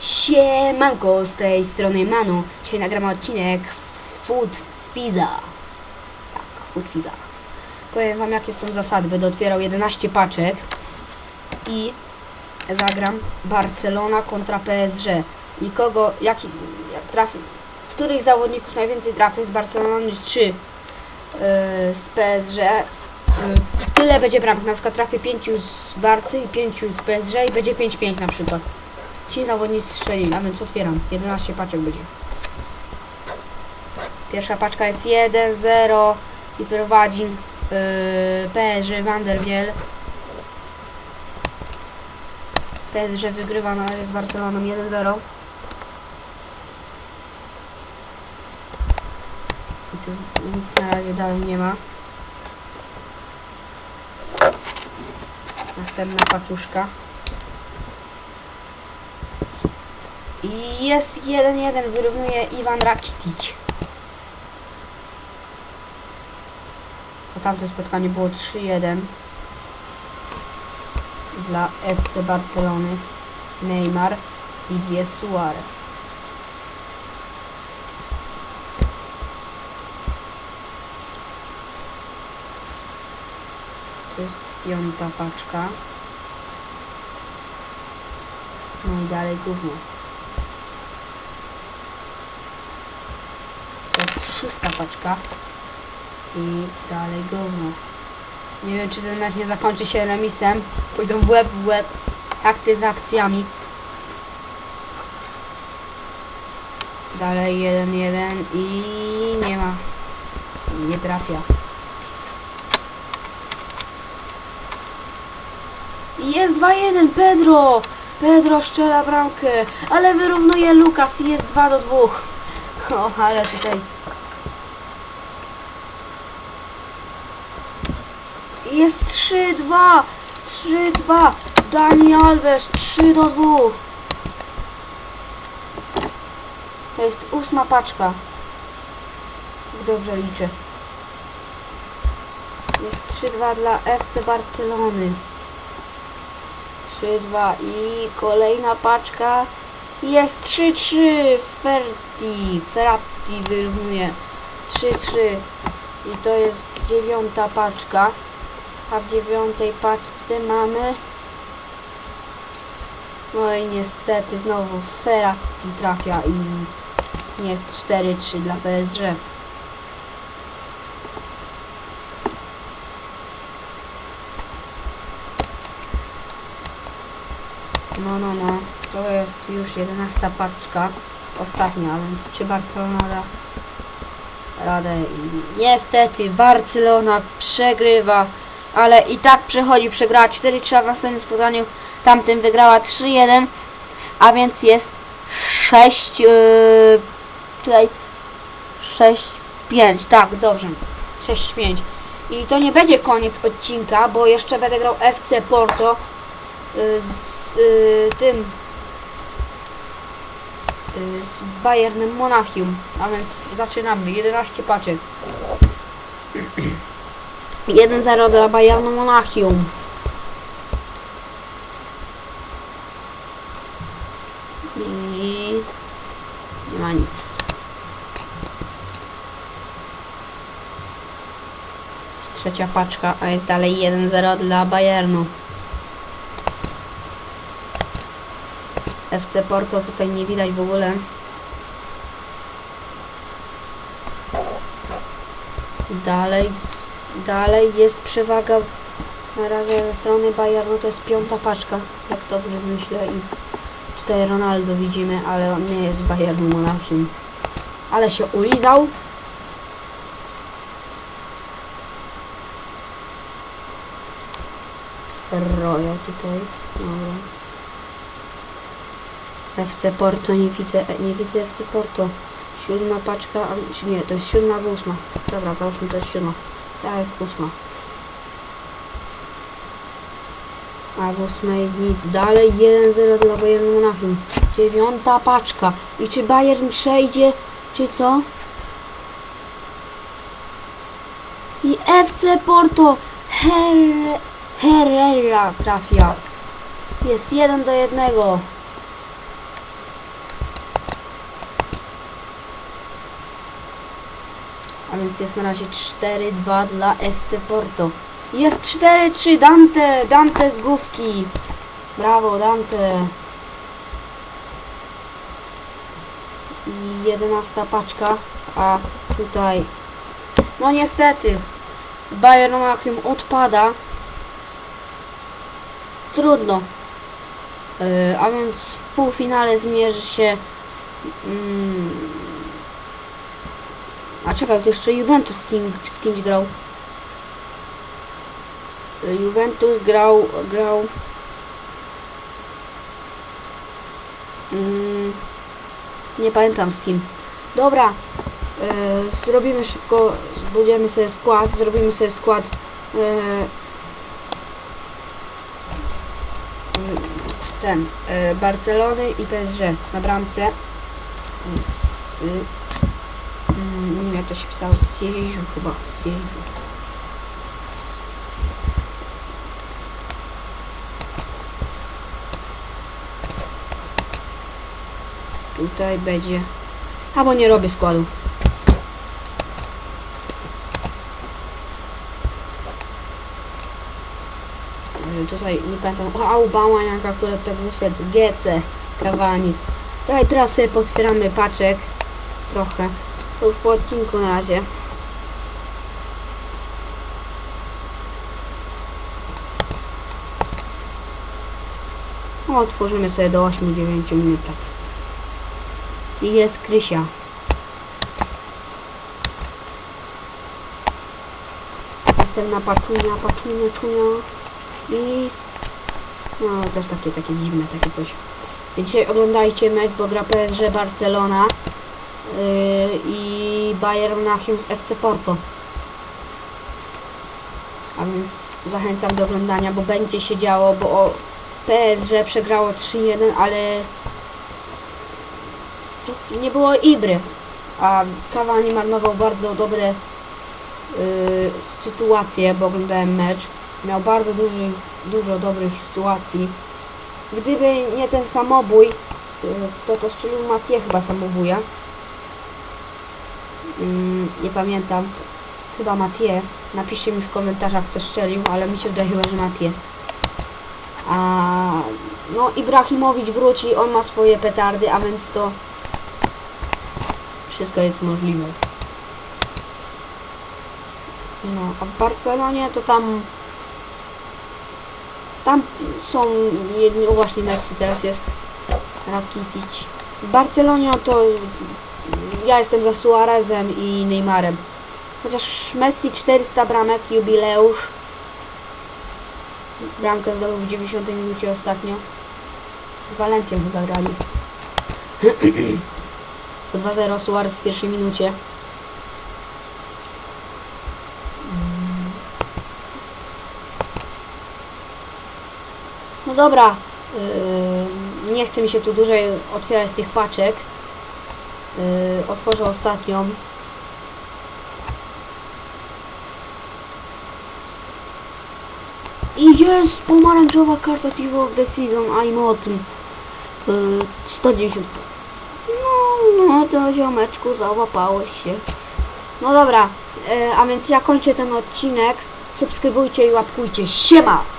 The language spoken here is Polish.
Siemanko, z tej strony Manu. Dzisiaj nagramy odcinek z Food Fiza. Tak, Food Fiza. Powiem wam jakie są zasady. Będę otwierał 11 paczek i zagram Barcelona kontra PSG. Nikogo, jaki, jak trafi, których zawodników najwięcej trafi z Barcelony czy yy, z PSG. Yy, tyle będzie bramek. Na przykład trafię 5 z Barcy i 5 z PSG i będzie 5-5 na przykład. Ci zawodnicy strzelili, a więc otwieram. 11 paczek będzie. Pierwsza paczka jest 1-0 i prowadzi yy, PSG Vanderbiel. PSG wygrywa na razie z Barceloną 1-0. I tu nic na razie dalej nie ma. Następna paczuszka. Jest 1-1, wyrównuje Iwan Rakitic. A tamte spotkanie było 3-1 dla FC Barcelony. Neymar i dwie Suarez. To jest piąta paczka. No i dalej gówno. To jest szósta paczka. I dalej gówno. Nie wiem, czy ten mecz nie zakończy się remisem. Pójdą w łeb w łeb. Akcje za akcjami. Dalej 1-1 i nie ma. Nie trafia. Jest 2-1 Pedro! Pedro szczela bramkę, ale wyrównuje Lukas i jest 2 do 2. O, ale tutaj. Jest 3-2! 3-2! Dani Alves 3 do 2. To jest ósma paczka. Dobrze liczę. Jest 3-2 dla FC Barcelony. 3-2 i kolejna paczka jest 3-3 Ferti Ferrati wyrównuje 3-3 i to jest dziewiąta paczka a w dziewiątej paczce mamy no i niestety znowu Ferrati trafia i jest 4-3 dla PSG No, no, no. To jest już 11 paczka. Ostatnia, więc czy Barcelona da radę? I niestety Barcelona przegrywa, ale i tak przechodzi, przegrała 4-3, a w następnym spotkaniu tamtym wygrała 3-1, a więc jest 6, yy, tutaj 6-5, tak, dobrze, 6-5. I to nie będzie koniec odcinka, bo jeszcze będę grał FC Porto y, z y, tym y, z Bayernem Monachium, a więc zaczynamy. 11 paczek 1-0 dla Bayernu Monachium. I nie ma nic. Jest trzecia paczka, a jest dalej 1-0 dla Bayernu. FC Porto tutaj nie widać w ogóle. Dalej, dalej jest przewaga na razie ze strony Bayernu, to jest piąta paczka, jak dobrze myślę i tutaj Ronaldo widzimy, ale on nie jest Bayernu Monachium. Ale się ulizał. Rojo tutaj, dobra. FC Porto, nie widzę, nie widzę FC Porto. Siódma paczka, a, nie, to jest siódma albo ósma. Dobra, załóżmy to jest siódma. Ta jest ósma. A w ósmej nic. Dalej 1-0 dla Bayernu Monachium. Dziewiąta paczka. I czy Bayern przejdzie, czy co? I FC Porto Her Herrera trafia. Jest 1 do 1. A więc jest na razie 4-2 dla FC Porto. Jest 4-3 Dante, Dante z główki. Brawo Dante. I 11 paczka, a tutaj no niestety Bayern Monachium odpada. Trudno. Yy, a więc w półfinale zmierzy się mm, a czekaj, to jeszcze Juventus z, kim, z kimś grał. Y, Juventus grał, grał mm, nie pamiętam z kim. Dobra, y, zrobimy szybko, zbudujemy sobie skład, zrobimy sobie skład y, ten, y, Barcelony i PSG na bramce z, mm, nie wiem jak to się pisało, z chyba, z. Tutaj będzie, albo nie robię składu. Tutaj nie pamiętam, Aubameyang akurat tak wyszedł, GC, Cavani. Tutaj teraz sobie potwieramy paczek trochę. To już po odcinku na razie. O, otworzymy sobie do 8-9 minut. tak. I jest Krysia. Następna paczunia, paczunia, czunia. I... No, też takie, takie dziwne, takie coś. Więc dzisiaj oglądajcie mecz, bo gra PSG Barcelona i Bayern Monachium z FC Porto. A więc zachęcam do oglądania, bo będzie się działo, bo PSG przegrało 3-1, ale nie było Ibry. A Cavani marnował bardzo dobre yy, sytuacje, bo oglądałem mecz. Miał bardzo duży, dużo dobrych sytuacji. Gdyby nie ten samobój, yy, to to strzelił Mathieu chyba samobuja. Mm, nie pamiętam. Chyba Mathieu. Napiszcie mi w komentarzach kto strzelił, ale mi się wydaje że Mathieu. A no Ibrahimowicz wróci, on ma swoje petardy, a więc to wszystko jest możliwe. No, a w Barcelonie to tam tam są jedni, właśnie Messi teraz jest Rakitic. W Barcelonie to ja jestem za Suarezem i Neymarem. Chociaż Messi 400 bramek, jubileusz. Bramkę zdobył w 90 minucie ostatnio. Z Walencją chyba grali. To 2-0 Suarez w pierwszej minucie. No dobra. Yy, nie chce mi się tu dłużej otwierać tych paczek. Yy, otworzę ostatnią. I jest pomarańczowa karta Team of the Season, I'm o tym. Yy, 190. No, no to ziomeczku, załapałeś się. No dobra, yy, a więc ja kończę ten odcinek. Subskrybujcie i łapkujcie. Siema!